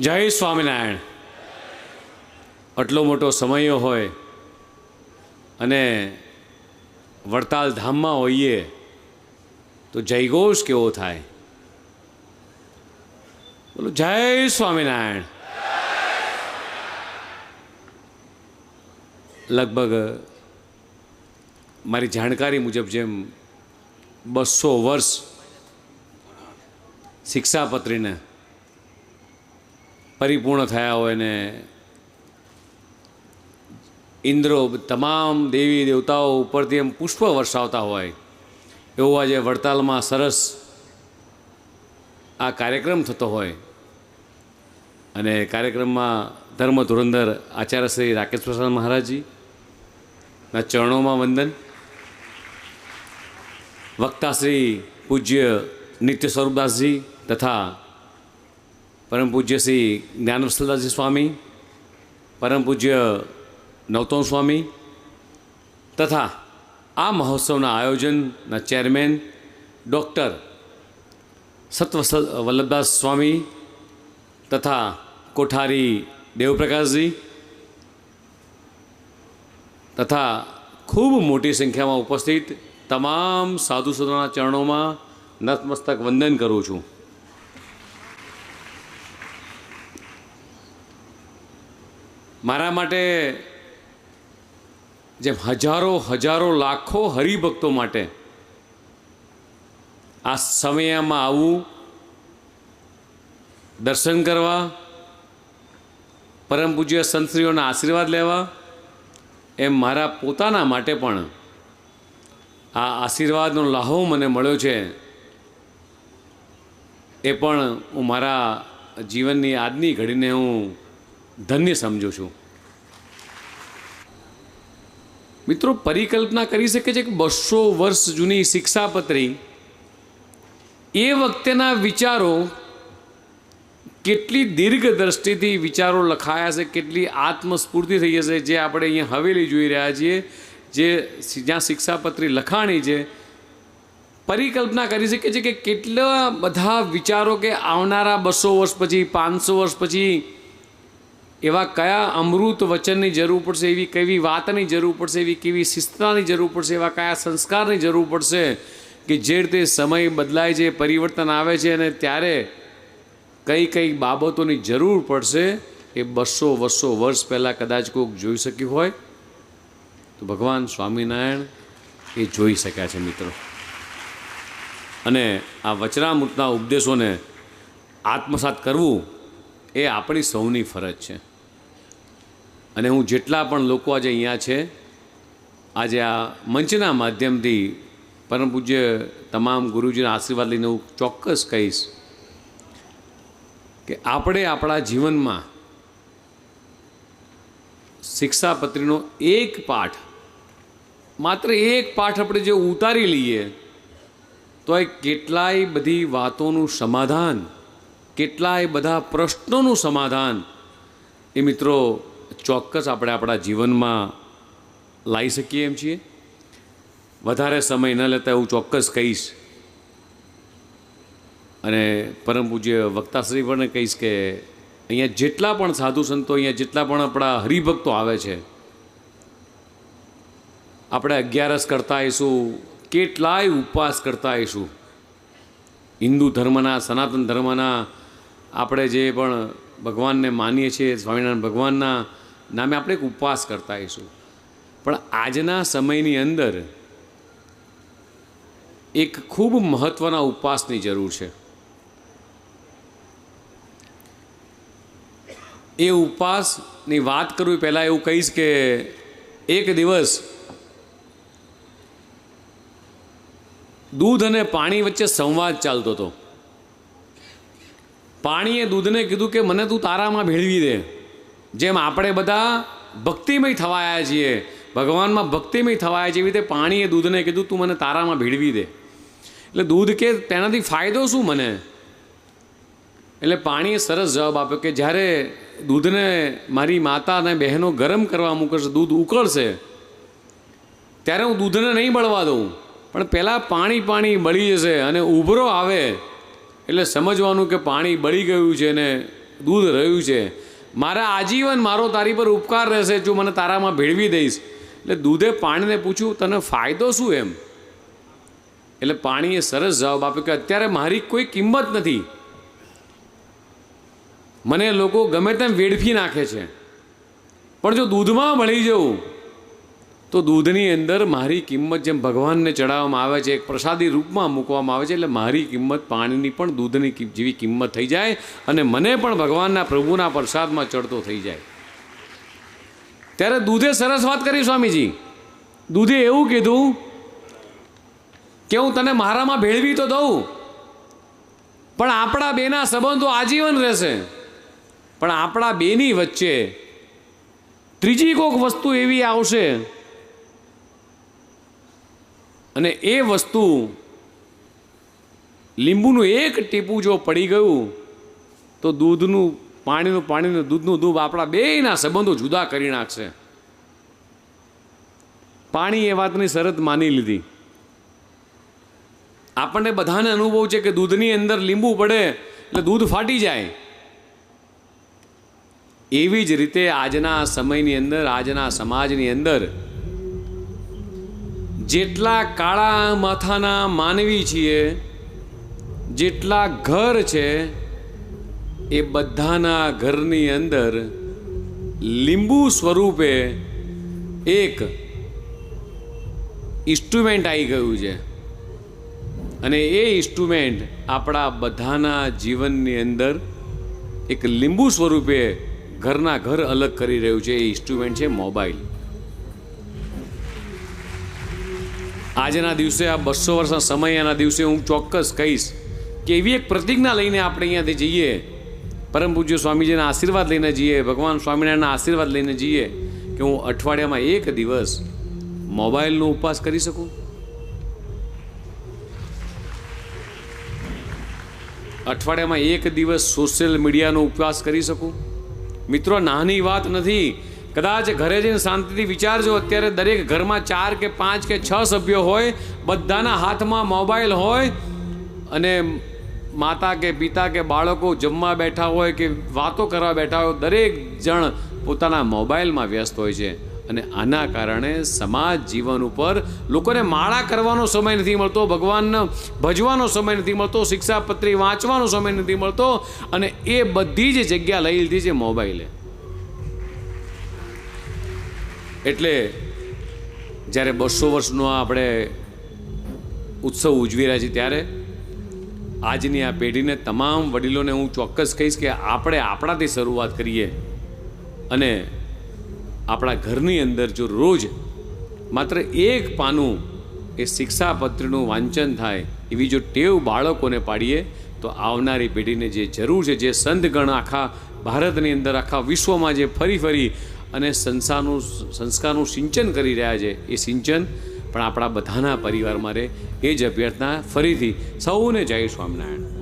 જય સ્વામિનારાયણ. આટલો મોટો સમય હોય અને વડતાલ ધામમાં હોઈએ તો જયઘોષ કેવો થાય? બોલો, જય સ્વામિનારાયણ. લગભગ મારી જાણકારી મુજબ જેમ બસો વર્ષ શિક્ષાપત્રીને પરિપૂર્ણ થયા હોય ને ઇન્દ્રો તમામ દેવી દેવતાઓ ઉપરથી એમ પુષ્પ વરસાવતા હોય, એવું આજે વડતાલમાં સરસ આ કાર્યક્રમ થતો હોય. અને કાર્યક્રમમાં ધર્મ ધુરંધર આચાર્ય શ્રી રાકેશ પ્રસાદ મહારાજજીના ચરણોમાં વંદન, વક્તા શ્રી પૂજ્ય નિત્ય સ્વરૂપદાસજી તથા પરમ પૂજ્ય શ્રી જ્ઞાનવસલદાસજી સ્વામી, પરમ પૂજ્ય નવતોન સ્વામી, તથા આ મહોત્સવના આયોજનના ચેરમેન ડૉક્ટર સત્વસ વલ્લભદાસ સ્વામી તથા કોઠારી દેવપ્રકાશજી તથા ખૂબ મોટી સંખ્યામાં ઉપસ્થિત તમામ સાધુ સંતોના ચરણોમાં નતમસ્તક વંદન કરું છું. મારા માટે જેમ હજારો હજારો, લાખો હરિભક્તો માટે આ સમયમાં આવવું દર્શન કરવા, પરમ પૂજ્ય સંતશ્રીઓના આશીર્વાદ લેવા, એમ મારા પોતાના માટે પણ આ આશીર્વાદનો લાહો મને મળ્યો છે, એ પણ હું મારા જીવનની આજની ઘડીને હું ધન્ય સમજું છું. મિત્રો, પરિકલ્પના કરી શકે છે કે બસો વર્ષ જૂની શિક્ષાપત્રી એ વખતેના વિચારો કેટલી દીર્ઘ દ્રષ્ટિથી વિચારો લખાયા છે, કેટલી આત્મસ્ફૂર્તિ થઈ હશે, જે આપણે અહીંયા હવેલી જોઈ રહ્યા છીએ, જે જ્યાં શિક્ષાપત્રી લખાણી છે. પરિકલ્પના કરી શકે છે કે કેટલા બધા વિચારો કે આવનારા બસો વર્ષ પછી, પાંચસો વર્ષ પછી એવા કયા અમૃત વચનની જરૂર પડશે, એવી કેવી વાતની જરૂર પડશે, એવી કેવી શિસ્તતાની જરૂર પડશે, એવા કયા સંસ્કારની જરૂર પડશે કે જે રીતે સમય બદલાય છે, પરિવર્તન આવે છે અને ત્યારે કઈ કઈ બાબતોની જરૂર પડશે એ બસો બસો વર્ષ પહેલાં કદાચ કોઈક જોઈ શક્યું હોય. તો ભગવાન સ્વામિનારાયણ એ જોઈ શક્યા છે મિત્રો. અને આ વચરામૃતના ઉપદેશોને આત્મસાત કરવું એ આપણી સૌની ફરજ છે. અને હું જેટલા પણ લોકો આજે અહીંયા છે, આજે આ મંચના માધ્યમથી પરમ પૂજ્ય તમામ ગુરુજીના આશીર્વાદ લઈને હું ચોક્કસ કહીશ કે આપણે આપણા જીવનમાં શિક્ષાપત્રીનો એક પાઠ, માત્ર એક પાઠ આપણે જે ઉતારી લઈએ તો એ કેટલાય બધી વાતોનું સમાધાન, કેટલાય બધા પ્રશ્નોનું સમાધાન એ મિત્રો ચોક્કસ આપણે આપણા જીવનમાં લાવી શકીએ એમ છીએ. વધારે સમય ન લેતા હું ચોક્કસ કહીશ. અને પરમ પૂજ્ય વક્તાશ્રી પણ કહીશ કે અહીંયા જેટલા પણ સાધુ સંતો, અહીંયા જેટલા પણ આપણા હરિભક્તો આવે છે, આપણે અગિયારસ કરતા આવીશું, કેટલાય ઉપવાસ કરતા આવીશું. હિન્દુ ધર્મના, સનાતન ધર્મના આપણે જે પણ ભગવાનને માનીએ છીએ, સ્વામિનારાયણ ભગવાનના નામે આપણે એક ઉપવાસ કરતા આવીશું. પણ આજના સમયની અંદર એક ખૂબ મહત્ત્વના ઉપવાસની જરૂર છે. એ ઉપવાસની વાત કરવી પહેલાં એવું કહીશ કે એક દિવસ દૂધ અને પાણી વચ્ચે સંવાદ ચાલતો હતો. પાણીએ દૂધને કીધું કે, મને તું તારામાં ભેળવી દે. જેમ આપણે બધા ભક્તિમય થવાયા છીએ, ભગવાનમાં ભક્તિમય થવાય છે એવી રીતે પાણીએ દૂધને કીધું, તું મને તારામાં ભેળવી દે. એટલે દૂધ કે તેનાથી ફાયદો શું મને? એટલે પાણીએ સરસ જવાબ આપ્યો કે જ્યારે દૂધને મારી માતા અને બહેનો ગરમ કરવા મૂકશે, દૂધ ઉકળશે, ત્યારે હું દૂધને નહીં બળવા દઉં. પણ પહેલાં પાણી પાણી બળી જશે અને ઉભરો આવે. એટલે સમજવાનું કે પાણી બળી ગયું છે ને દૂધ રહ્યું છે. મારા આજીવન, મારો તારી પર ઉપકાર રહેશે જો મને તારામાં ભેળવી દઈશ. એટલે દૂધે પાણીને પૂછ્યું, તને ફાયદો શું એમ? એટલે પાણીએ સરસ જવાબ આપ્યો કે, અત્યારે મારી કોઈ કિંમત નથી. મને લોકો ગમે તેમ વેડફી નાખે છે. પણ જો દૂધમાં મળી જવું તો દૂધની અંદર મારી કિંમત જેમ ભગવાનને ચડાવવામાં આવે છે, એક પ્રસાદી રૂપમાં મૂકવામાં આવે છે, એટલે મારી કિંમત પાણીની પણ દૂધની જેવી કિંમત થઈ જાય અને મને પણ ભગવાનના પ્રભુના પ્રસાદમાં ચડતો થઈ જાય. ત્યારે દૂધે સરસ વાત કરી સ્વામીજી. દૂધે એવું કીધું કે હું તને મારામાં ભેળવી તો દઉં, પણ આપણા બેના સંબંધો આજીવન રહેશે. પણ આપણા બેની વચ્ચે ત્રીજી કોઈક વસ્તુ એવી આવશે અને એ વસ્તુ લીંબુનું એક ટીપું જો પડી ગયું, તો દૂધનું, પાણીનું પાણીનું, દૂધનું દૂધ આપણા બેયના સંબંધો જુદા કરી નાખશે. પાણી એ વાતની શરત માની લીધી. આપણને બધાને અનુભવ છે કે દૂધની અંદર લીંબુ પડે, એટલે દૂધ ફાટી જાય. એવી જ રીતે આજના સમયની અંદર, આજના સમાજની અંદર જેટલા કાળા માથાના માનવી છીએ, જેટલા ઘર છે, એ બધાના ઘરની અંદર લીંબુ સ્વરૂપે એક ઇન્સ્ટ્રુમેન્ટ આવી ગયું છે. અને એ ઇન્સ્ટ્રુમેન્ટ આપણા બધાના જીવનની અંદર એક લીંબુ સ્વરૂપે ઘરના ઘર અલગ કરી રહ્યું છે. એ ઇન્સ્ટ્રુમેન્ટ છે મોબાઈલ. આજના દિવસે આ બસો વર્ષના સમયના દિવસે હું ચોક્કસ કહીશ કે એવી એક પ્રતિજ્ઞા લઈને આપણે અહીંયાથી જઈએ. પરમ પૂજ્ય સ્વામીજીના આશીર્વાદ લઈને જઈએ, ભગવાન સ્વામિનારાયણના આશીર્વાદ લઈને જઈએ કે હું અઠવાડિયામાં એક દિવસ મોબાઈલનો ઉપવાસ કરી શકું? અઠવાડિયામાં એક દિવસ સોશિયલ મીડિયાનો ઉપવાસ કરી શકું? મિત્રો, નાની વાત નથી કદાચ ઘરે જઈને શાંતિથી વિચારજો, અત્યારે દરેક ઘરમાં ચાર કે પાંચ કે છ સભ્યો હોય, બધાના હાથમાં મોબાઈલ હોય અને માતા કે પિતા કે બાળકો જમવા બેઠા હોય કે વાતો કરવા બેઠા હોય, દરેક જણ પોતાના મોબાઈલમાં વ્યસ્ત હોય છે. અને આના કારણે સમાજ જીવન ઉપર લોકોને માળા કરવાનો સમય નથી મળતો ભગવાનને ભજવાનો સમય નથી મળતો, શિક્ષાપત્રી વાંચવાનો સમય નથી મળતો અને એ બધી જ જગ્યા લઈ લીધી છે મોબાઈલે. એટલે જ્યારે બસો વર્ષનો આપણે ઉત્સવ ઉજવી રહ્યા છીએ ત્યારે આજની આ પેઢીને તમામ વડીલોને હું ચોક્કસ કહીશ કે આપણે આપણાથી શરૂઆત કરીએ અને આપણા ઘરની અંદર જો રોજ માત્ર એક પાનું એ શિક્ષાપત્રનું વાંચન થાય એવી જો ટેવ બાળકોને પાડીએ, તો આવનારી પેઢીને જે જરૂર છે, જે સંતગણ આખા ભારતની અંદર, આખા વિશ્વમાં જે ફરી ફરી અને સંસારનું સંસ્કારનું સિંચન કરી રહ્યા છે એ સિંચન પણ આપણા બધાના પરિવારમાં રહે. એ જ અભ્યર્થના ફરીથી સૌને જય સ્વામિનારાયણ.